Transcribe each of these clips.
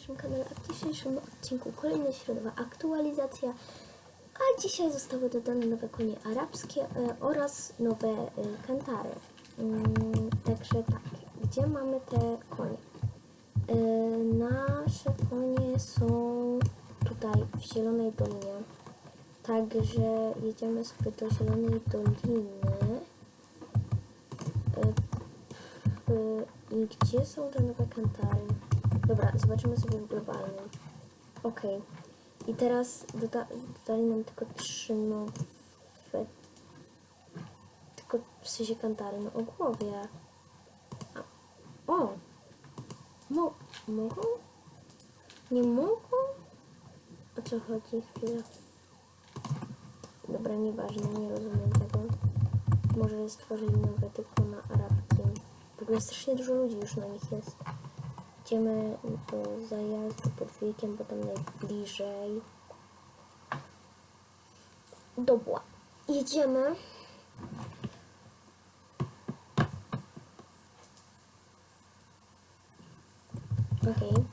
naszym kanale, a w dzisiejszym odcinku kolejna środowa aktualizacja, a dzisiaj zostały dodane nowe konie arabskie e, oraz nowe e, kantary. Mm, także tak, gdzie mamy te konie? E, nasze konie są tutaj w Zielonej Dolinie, także jedziemy sobie do Zielonej Doliny. I gdzie są te nowe kantary? Dobra, zobaczymy sobie w globalnym. Okej. I teraz doda dodali nam tylko trzy nowe... Tylko w sensie kantary, no o głowie. A, o! Mo mogą? Nie mogą? O co chodzi? Chwilę. Dobra, nieważne, nie rozumiem tego. Może stworzyli nowe tylko na arabki. W ogóle strasznie dużo ludzi już na nich jest. Idziemy do zajazdu pod wiekiem, bo tam najbliżej. Dobra. Jedziemy. Okej. I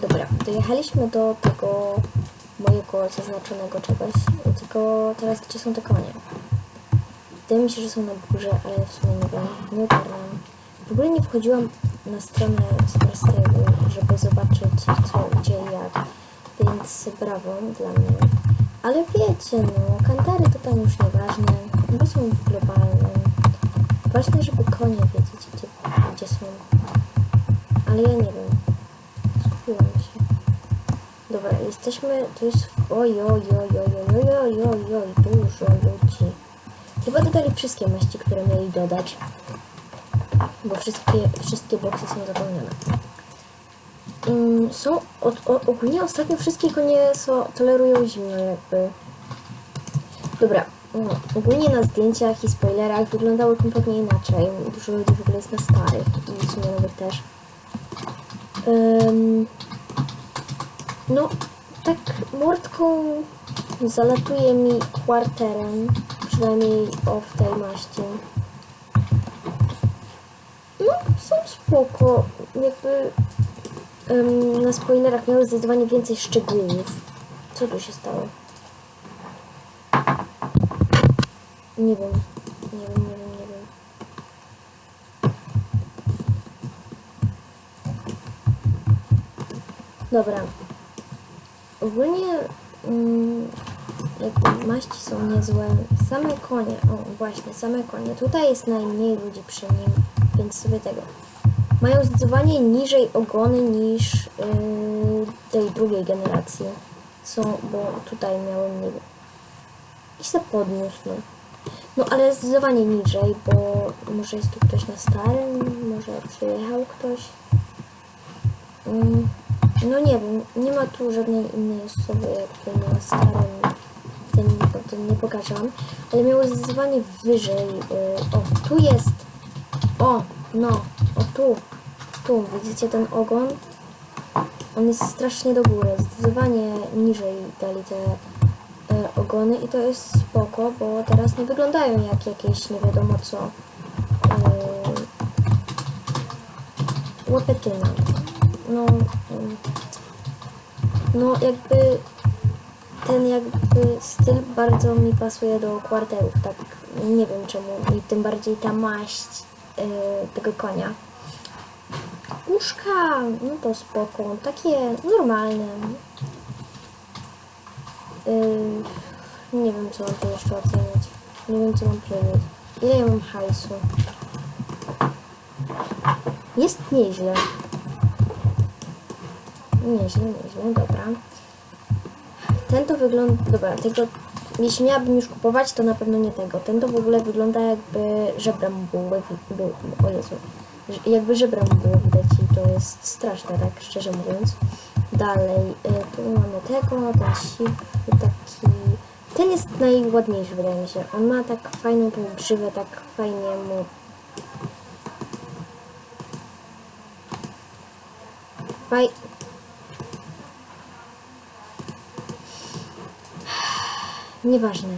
Dobra, dojechaliśmy do tego mojego zaznaczonego czegoś, tylko teraz gdzie są te konie? Wydaje mi się, że są na górze, ale w sumie nie wiem, nie ogarnam. W ogóle nie wchodziłam na stronę Starstable, żeby zobaczyć co, gdzie jak, więc brawo dla mnie. Ale wiecie, no, kantary to tam już nieważne, bo są w globalnym. Ważne, żeby konie wiedzieć, gdzie, gdzie są. Ale ja nie wiem. Dobra, jesteśmy. Tu jest. Oj, oj, oj, oj, oj, oj, oj, oj, dużo ludzi. Chyba dodali wszystkie maści, które mieli dodać. Bo wszystkie, wszystkie boksy są zapełnione. Mm, są. Od, o, ogólnie ostatnio wszystkie konie są, tolerują zimno, jakby. Dobra. No, ogólnie na zdjęciach i spoilerach wyglądały kompletnie inaczej. Dużo ludzi w ogóle jest na starych i w sumie nawet też. Ym, no, tak mordką zalatuje mi kwarterem, przynajmniej o w tej maści. No, są spoko, jakby na spoilerach miały zdecydowanie więcej szczegółów. Co tu się stało? Nie wiem, nie wiem, nie wiem, nie wiem. Dobra. Ogólnie mm, jakby maści są niezłe. Same konie, o właśnie, same konie. Tutaj jest najmniej ludzi przy nim, więc sobie tego. Mają zdecydowanie niżej ogony niż yy, tej drugiej generacji. Są, bo tutaj miały mniej. I się podniósł, no. No ale zdecydowanie niżej, bo może jest tu ktoś na starym, może przyjechał ktoś. Mm, no nie nie ma tu żadnej innej osoby jakby na starym tym, tym nie pokażę ale miało zdecydowanie wyżej. y, o, tu jest. O, no, o tu. Tu, widzicie ten ogon? On jest strasznie do góry, zdecydowanie niżej dali te e, ogony i to jest spoko, bo teraz nie wyglądają jak jakieś nie wiadomo co. E, łepetyna. No, no jakby ten jakby styl bardzo mi pasuje do kwarterów, tak nie wiem czemu i tym bardziej ta maść e, tego konia. Uszka, no to spoko, takie normalne. Yy, nie wiem co mam tu jeszcze oceniać. Nie wiem co mam powiedzieć. Ile ja mam hajsu? Jest nieźle. Nieźle, nieźle, dobra. Ten to wygląda... Dobra, tego... Jeśli miałabym już kupować, to na pewno nie tego. Ten to w ogóle wygląda jakby żebra mu były... Był, o Jezu. Jakby żebra mu było widać i to jest straszne, tak szczerze mówiąc. Dalej, y, tu mamy tego, ten siwy taki... Ten jest najładniejszy, wydaje mi się. On ma tak fajną tą tak fajnie mu... Faj... Nieważne.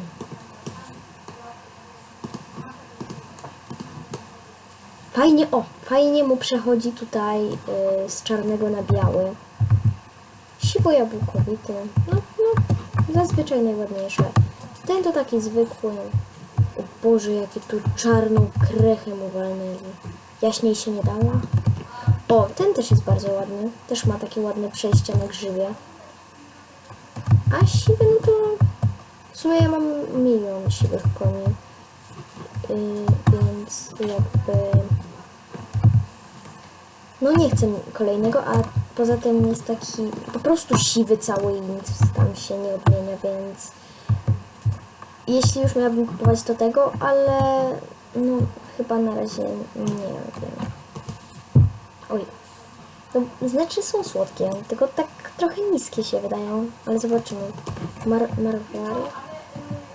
Fajnie, o, fajnie mu przechodzi tutaj y, z czarnego na biały. Siwo jabłkowity. No, no, zazwyczaj najładniejsze. Ten to taki zwykły. O Boże, jakie tu czarną krechę mu walnęli. Jaśniej się nie dała. O, ten też jest bardzo ładny. Też ma takie ładne przejścia na grzywie. A siwy, no to w sumie ja mam milion siwych koni. Yy, więc jakby... No nie chcę kolejnego, a poza tym jest taki po prostu siwy cały i nic tam się nie odmienia, więc jeśli już miałabym kupować to tego, ale no chyba na razie nie wiem. Oj. No, znaczy są słodkie, tylko tak trochę niskie się wydają, ale zobaczymy. Mar Marwary?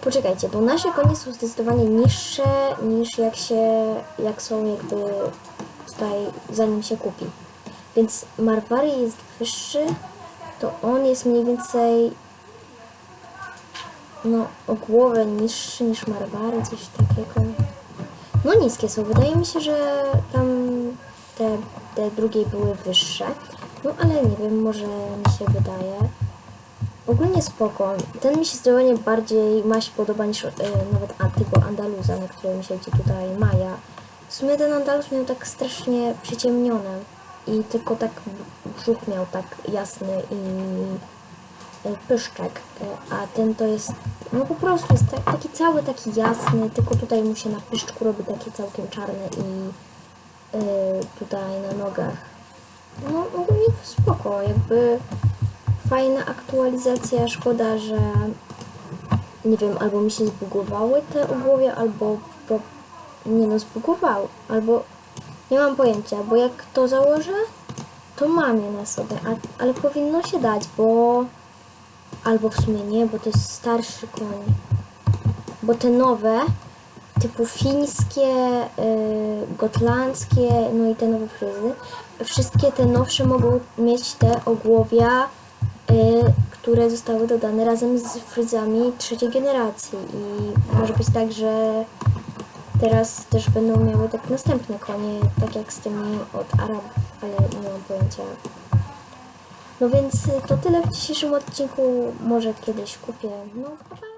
Poczekajcie, bo nasze konie są zdecydowanie niższe niż jak się, jak są jakby tutaj, zanim się kupi. Więc Marwary jest wyższy, to on jest mniej więcej no o głowę niższy niż Marwary, coś takiego. No niskie są. Wydaje mi się, że tam te, te drugie były wyższe. No ale nie wiem, może mi się wydaje. Ogólnie spoko. Ten mi się zdecydowanie bardziej ma się podoba niż e, nawet tego Andaluza, na którym siedzi tutaj Maja. W sumie ten Andaluz miał tak strasznie przyciemnione i tylko tak brzuch miał tak jasny i e, pyszczek, e, a ten to jest, no po prostu jest tak, taki cały taki jasny, tylko tutaj mu się na pyszczku robi takie całkiem czarne i e, tutaj na nogach. No ogólnie spoko, jakby fajna aktualizacja, szkoda, że nie wiem, albo mi się zbugowały te ogłowie, albo po, nie no, zbugowały, albo nie mam pojęcia, bo jak to założę, to mam je na sobie, a, ale powinno się dać, bo albo w sumie nie, bo to jest starszy koń, bo te nowe, typu fińskie, y, gotlandzkie, no i te nowe fryzy, wszystkie te nowsze mogą mieć te ogłowia, które zostały dodane razem z fryzami trzeciej generacji i może być tak, że teraz też będą miały tak następne konie, tak jak z tymi od Arabów, ale nie mam pojęcia. No więc y, to tyle w dzisiejszym odcinku, może kiedyś kupię, no pa.